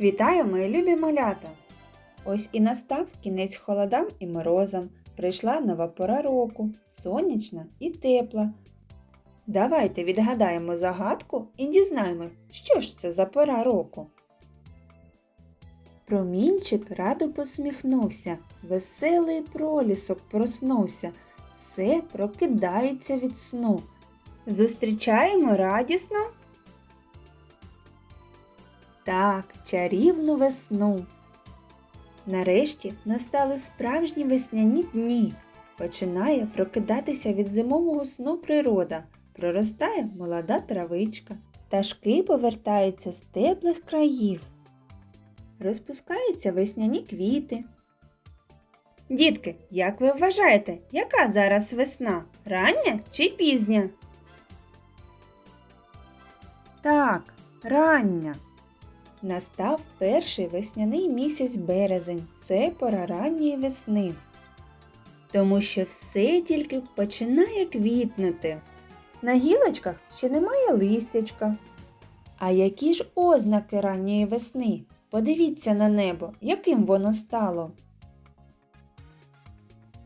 Вітаю, мої любі малята! Ось і настав кінець холодам і морозам. Прийшла нова пора року, сонячна і тепла. Давайте відгадаємо загадку і дізнаємо, що ж це за пора року. Промінчик радо посміхнувся, веселий пролісок проснувся, все прокидається від сну. Зустрічаємо радісно. Так, чарівну весну. Нарешті настали справжні весняні дні. Починає прокидатися від зимового сну природа, проростає молода травичка, пташки повертаються з теплих країв. Розпускаються весняні квіти. Дітки, як ви вважаєте, яка зараз весна? Рання чи пізня? Так, рання. Настав перший весняний місяць березень. Це пора ранньої весни. Тому що все тільки починає квітнути. На гілочках ще немає листячка. А які ж ознаки ранньої весни? Подивіться на небо, яким воно стало.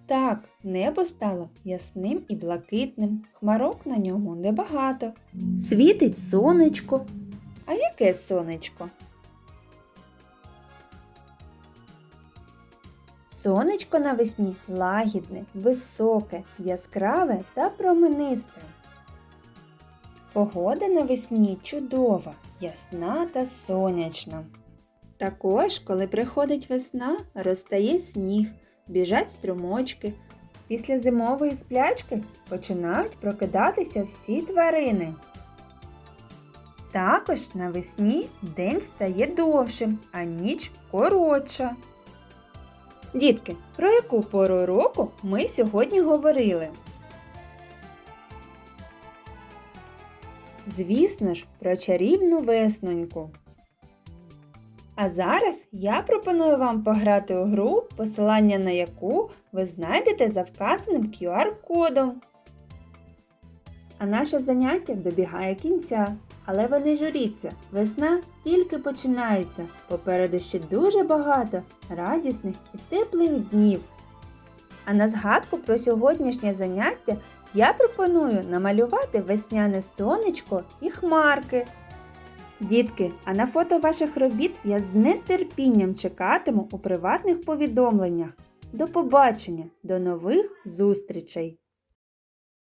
Так, небо стало ясним і блакитним, хмарок на ньому небагато. Світить сонечко. А яке сонечко? Сонечко навесні лагідне, високе, яскраве та променисте. Погода навесні чудова, ясна та сонячна. Також, коли приходить весна, розтає сніг, біжать струмочки. Після зимової сплячки починають прокидатися всі тварини. Також навесні день стає довшим, а ніч коротша. Дітки, про яку пору року ми сьогодні говорили? Звісно ж, про чарівну весноньку. А зараз я пропоную вам пограти у гру, посилання на яку ви знайдете за вказаним QR-кодом. А наше заняття добігає кінця. Але ви не журіться, весна тільки починається. Попереду ще дуже багато радісних і теплих днів. А на згадку про сьогоднішнє заняття я пропоную намалювати весняне сонечко і хмарки. Дітки, а на фото ваших робіт я з нетерпінням чекатиму у приватних повідомленнях. До побачення, до нових зустрічей!